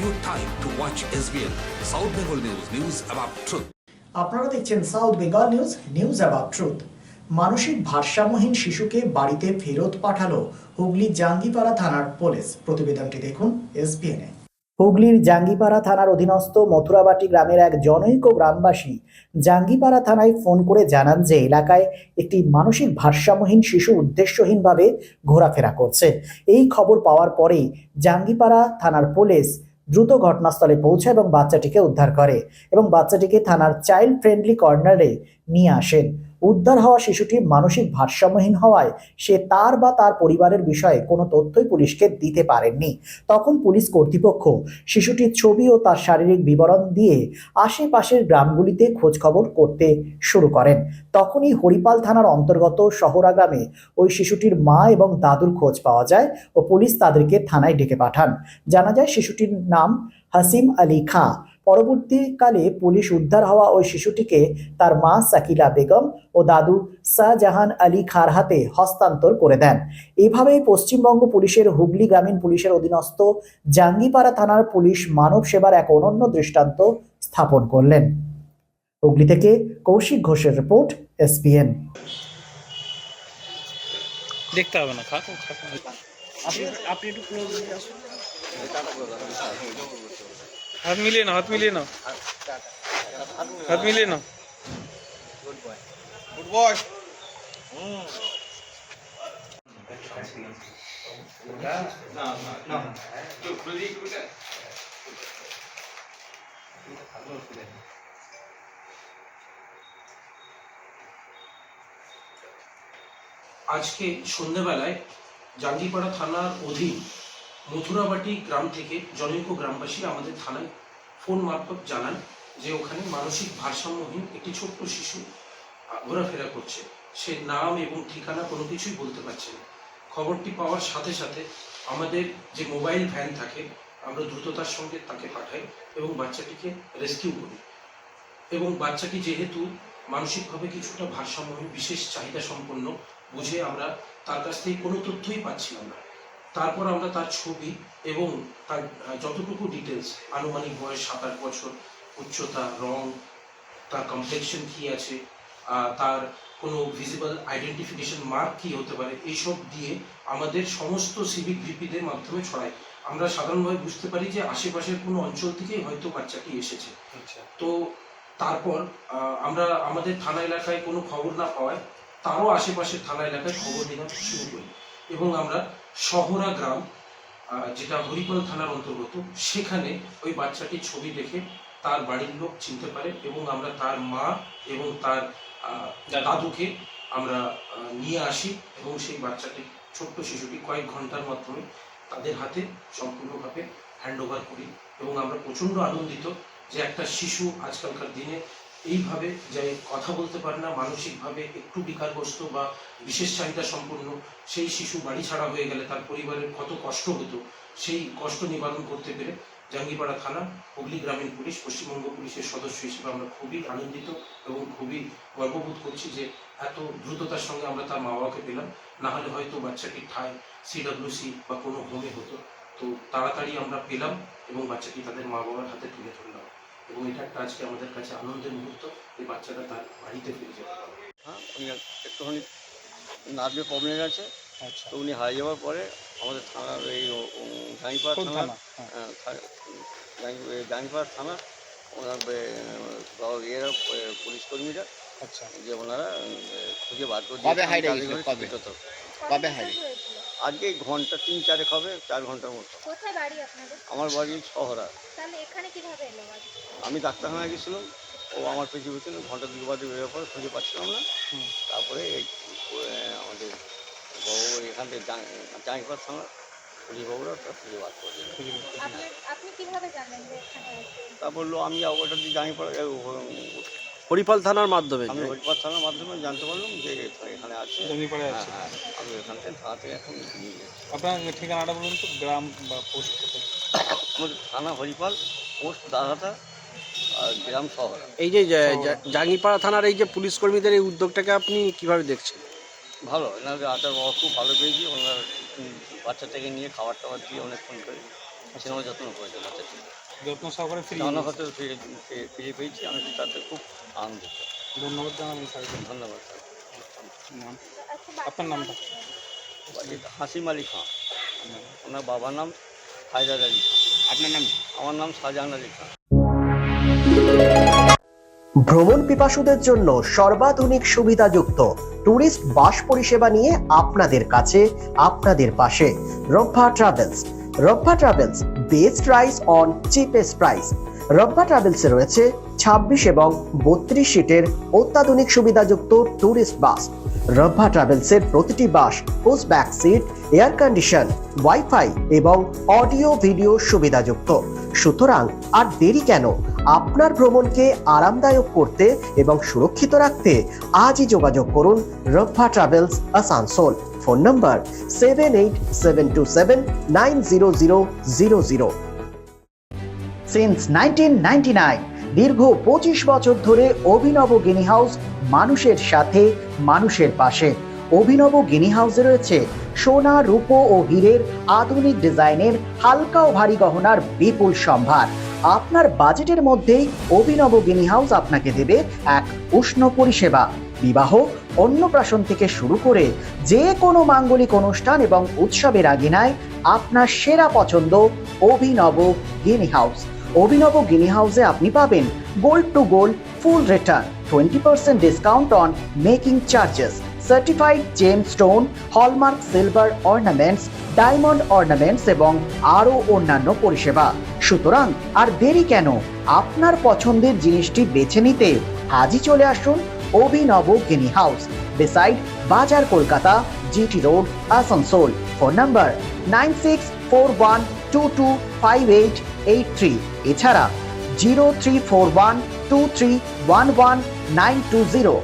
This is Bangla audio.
your time to watch SBN South Bengal News, news about truth. আপনারা দেখছেন South Bengal News News about truth মানসিক ভারসাম্যহীন শিশুকে বাড়িতে ফেরত পাঠালো হুগলি জাঙ্গিপাড়া থানার পুলিশ। প্রতিবেদনটি দেখুন এসবিএনে হুগলির জাঙ্গিপাড়া থানার অধীনস্থ মথুরাবাটি গ্রামের এক জনৈক গ্রামবাসী জাঙ্গিপাড়া থানায় ফোন করে জানান যে এলাকায় একটি মানসিক ভারসাম্যহীন শিশু উদ্দেশ্যহীনভাবে ঘোরাফেরা করছে। এই খবর পাওয়ার পরেই জাঙ্গিপাড়া থানার পুলিশ দ্রুত ঘটনাস্থলে পৌঁছায় এবং বাচ্চাটিকে উদ্ধার করে এবং বাচ্চাটিকে থানার চাইল্ড ফ্রেন্ডলি কর্নারে নিয়ে আসেন। উদ্ধার হওয়া শিশুটি মানসিক ভারসাম্যহীন হওয়ায় সে তার বা তার পরিবারের বিষয়ে কোনো তথ্যই পুলিশকে দিতে পারেননি। তখন পুলিশ কর্তৃপক্ষ শিশুটির ছবি ও তার শারীরিক বিবরণ দিয়ে আশেপাশের গ্রামগুলিতে খোঁজখবর করতে শুরু করেন। তখনই হরিপাল থানার অন্তর্গত শহরা গ্রামে ওই শিশুটির মা এবং দাদুর খোঁজ পাওয়া যায় ও পুলিশ তাদেরকে থানায় ডেকে পাঠান। জানা যায়, শিশুটির নাম হাসিম আলী খাঁ। পরবর্তীকালে পুলিশ উদ্ধার হওয়া ওই শিশুটিকে তার মা সাকিলা বেগম ও দাদু শাহজাহান আলী খার হাতে হস্তান্তর করে দেন। এভাবেই পশ্চিমবঙ্গ পুলিশের হুগলি গ্রামীণ পুলিশের অধীনস্থ জাঙ্গিপাড়া থানার পুলিশ মানব সেবার এক অনন্য দৃষ্টান্ত স্থাপন করলেন। হুগলি থেকে কৌশিক ঘোষের রিপোর্ট এসপিএন। দেখতে হবে না খাকো খাকো আপনি আপনি একটু ক্লোজ আসুন। হাত মিলিয়ে নাও হাত মিলিয়ে নাও হাত মিলিয়ে নাও আজকে সন্ধ্যেবেলায় জাঙ্গিপাড়া থানার অধীন মথুরাবাটি গ্রাম থেকে জনৈক গ্রামবাসী আমাদের থানায় ফোন মারফত জানান যে ওখানে মানসিক ভারসাম্যহীন একটি ছোট্ট শিশু ঘোরাফেরা করছে। সে নাম এবং ঠিকানা কোনো কিছুই বলতে পারছে না। খবরটি পাওয়ার সাথে সাথে আমাদের যে মোবাইল ভ্যান থাকে, আমরা দ্রুততার সঙ্গে তাকে পাঠাই এবং বাচ্চাটিকে রেস্কিউ করি। এবং বাচ্চাটি যেহেতু মানসিকভাবে কিছুটা ভারসাম্যহীন, বিশেষ চাহিদা সম্পন্ন বুঝে আমরা তার কাছ থেকে কোনো তথ্যই পাচ্ছিলাম না। তারপর আমরা তার ছবি এবং তার যতটুকু ডিটেলস আনুমানিক বয়স সাত আট বছর উচ্চতা রং তার কমপ্লেকশন কি আছে তার কোনো ভিজিবল আইডেন্টিফিকেশন মার্ক কি হতে পারে এইসব দিয়ে আমাদের সমস্ত সিভিক ভিপিদের মাধ্যমে ছড়াই আমরা সাধারণভাবে বুঝতে পারি যে আশেপাশের কোনো অঞ্চল থেকেই হয়তো বাচ্চাটি এসেছে। আচ্ছা। তো তারপর আমরা আমাদের থানা এলাকায় কোনো খবর না পাওয়ায় তারও আশেপাশের থানা এলাকায় খবর দেওয়া শুরু করি। এবং আমরা শহরা গ্রাম যেটা হরিপাল থানার অন্তর্গত সেখানে ওই বাচ্চাটির ছবি দেখে তার বাড়ির লোক চিনতে পারে এবং আমরা তার মা এবং তার দাদুকে আমরা নিয়ে আসি এবং সেই বাচ্চাটি ছোট্ট শিশুটি কয়েক ঘণ্টার মাধ্যমে তাদের হাতে সম্পূর্ণভাবে হ্যান্ড ওভার করি এবং আমরা প্রচণ্ড আনন্দিত যে একটা শিশু আজকালকার দিনে এইভাবে যে কথা বলতে পারে না, মানসিকভাবে একটু বিকারগ্রস্ত বা বিশেষ চাহিদা সম্পন্ন সেই শিশু বাড়ি ছাড়া হয়ে গেলে তার পরিবারের কত কষ্ট হতো, সেই কষ্ট নিবারণ করতে পেরে জাঙ্গিপাড়া থানা, হুগলি গ্রামীণ পুলিশ, পশ্চিমবঙ্গ পুলিশের সদস্য হিসেবে আমরা খুবই আনন্দিত এবং খুবই গর্ববোধ করছি যে এত দ্রুততার সঙ্গে আমরা তার মা বাবাকে পেলাম। না হলে হয়তো বাচ্চাটি ঠায় সিডব্লিউসি বা কোনো হোমে হতো। তো তাড়াতাড়ি আমরা পেলাম এবং বাচ্চাটি তাদের মা বাবার হাতে তুলে ধরলাম। এবং এটা একটা আজকে আমাদের কাছে আনন্দের মুহূর্ত এই বাচ্চাটা তার বাড়িতে ফিরে যেতে পারবে। হ্যাঁ উনি একটুখানি নার্ভে প্রবলেম আছে আচ্ছা। তো উনি হারিয়ে যাওয়ার পরে আমাদের থানার এই গাঙ্গিপাড়া থানা থানা? হ্যাঁ। গাঙ্গিপাড়া থানা ওনার ইয়েরা পুলিশ কর্মীরা আচ্ছা। যে ওনারা খুঁজে বার করে কবে হারিয়ে? কবে হারিয়ে? আজকে ঘণ্টা তিন চারেক হবে চার ঘণ্টার মতো। কোথায় বাড়ি আপনাদের? আমার বাড়ি শহরা তাহলে এখানে কীভাবে এলো আমি ডাক্তারখানায় গেছিলাম ও আমার পেছনে পেছনে ঘণ্টা দুই বাদে বেরোর পরে খুঁজে পাচ্ছিলাম না। তারপরে এই আমাদের বাবু এখান থেকে জাঙ্গিপাড়া থানা পুলিশ বাবুরা ওটা খুঁজে বার করে দিল। খুঁজে বের করে আপনি আপনি কীভাবে জানলেন যে এখানে আছে? তা বলল আমি ওটা দিয়ে জাঙ্গিপাড়া হরিপাল থানার মাধ্যমে। আমি হরিপাল থানার মাধ্যমে জানতে পারলাম যে এখানে আছে। দিন। জঙ্গিপাড়ায় হ্যাঁ আছে হ্যাঁ। আমি এখান থেকে থানা থেকে এখন নিয়ে যাচ্ছি। আপনার ঠিকানাটা বলুন তো গ্রাম বা পোস্ট আমাদের থানা হরিপাল পোস্ট দাদাটা আর গ্রাম শহর। এই যে জাঙ্গিপাড়া থানার এই যে পুলিশ কর্মীদের এই উদ্যোগটাকে আপনি কীভাবে দেখছেন? ভালো এনাদের আচার বাবা খুব ভালো পেয়েছি। ওনার বাচ্চাটাকে নিয়ে খাবার টাবার দিয়ে অনেকক্ষণ করে সেরকম যত্ন করেছে বাচ্চাটি যত্ন সহকারে ফিরিয়ে জানা দিয়েছে। হতে ফিরে ফিরে- পেয়েছি। আমি তাতে খুব আনন্দিত। ধন্যবাদ জানাবেন স্যারকে ধন্যবাদ স্যার। নাম? আপনার নাম নামটা? হাসিম আলী খান ওনার বাবার নাম হায়দার আলী খান আপনার নাম আমার নাম শাহজাহান আলী খান ভ্রমণ পিপাসুদের জন্য সর্বাধুনিক সুবিধাযুক্ত ট্যুরিস্ট বাস পরিষেবা নিয়ে আপনাদের কাছে আপনাদের পাশে। Rabba travels Rabba travels, best price on cheapest price. Rabba ট্রাভেলসে রয়েছে ছাব্বিশ এবং বত্রিশ সিটের অত্যাধুনিক সুবিধাযুক্ত ট্যুরিস্ট বাস। রব্বা ট্রাভেলসের প্রতিটি bus, push back seat, air condition, wifi এবং অডিও ভিডিও সুবিধাযুক্ত। সুতরাং আর দেরি কেন? আপনার ভ্রমণকে আরামদায়ক করতে এবং সুরক্ষিত রাখতে আজই যোগাযোগ করুন Rabba travels Asansol. Phone number seven eight seven two seven nine zero zero zero zero since nineteen ninety nine দীর্ঘ পঁচিশ বছর ধরে অভিনব গিনি হাউস মানুষের সাথে, মানুষের পাশে। অভিনব গিনি হাউসে রয়েছে সোনা, রূপো ও হীরের আধুনিক ডিজাইনের হালকা ও ভারী গহনার বিপুল সম্ভার। আপনার বাজেটের মধ্যেই অভিনব গিনি হাউস আপনাকে দেবে এক উষ্ণ পরিষেবা। বিবাহ অন্নপ্রাশন থেকে শুরু করে যে কোনো মাঙ্গলিক অনুষ্ঠান এবং উৎসবের আগিনায় আপনার সেরা পছন্দ অভিনব গিনি হাউস। অভিনব গিনি হাউসে আপনি পাবেন gold to gold, full return twenty percent discount on making charges certified gem stone hallmark silver ornaments diamond ornaments এবং আরও অন্যান্য পরিষেবা। সুতরাং আর দেরি কেন? আপনার পছন্দের জিনিসটি বেছে নিতে আজই চলে আসুন অভিনব Guinea house beside bazaar Kolkata GT road Asansol phone number nine six four one two two five eight eight three এছাড়া zero three four one two three one one nine two zero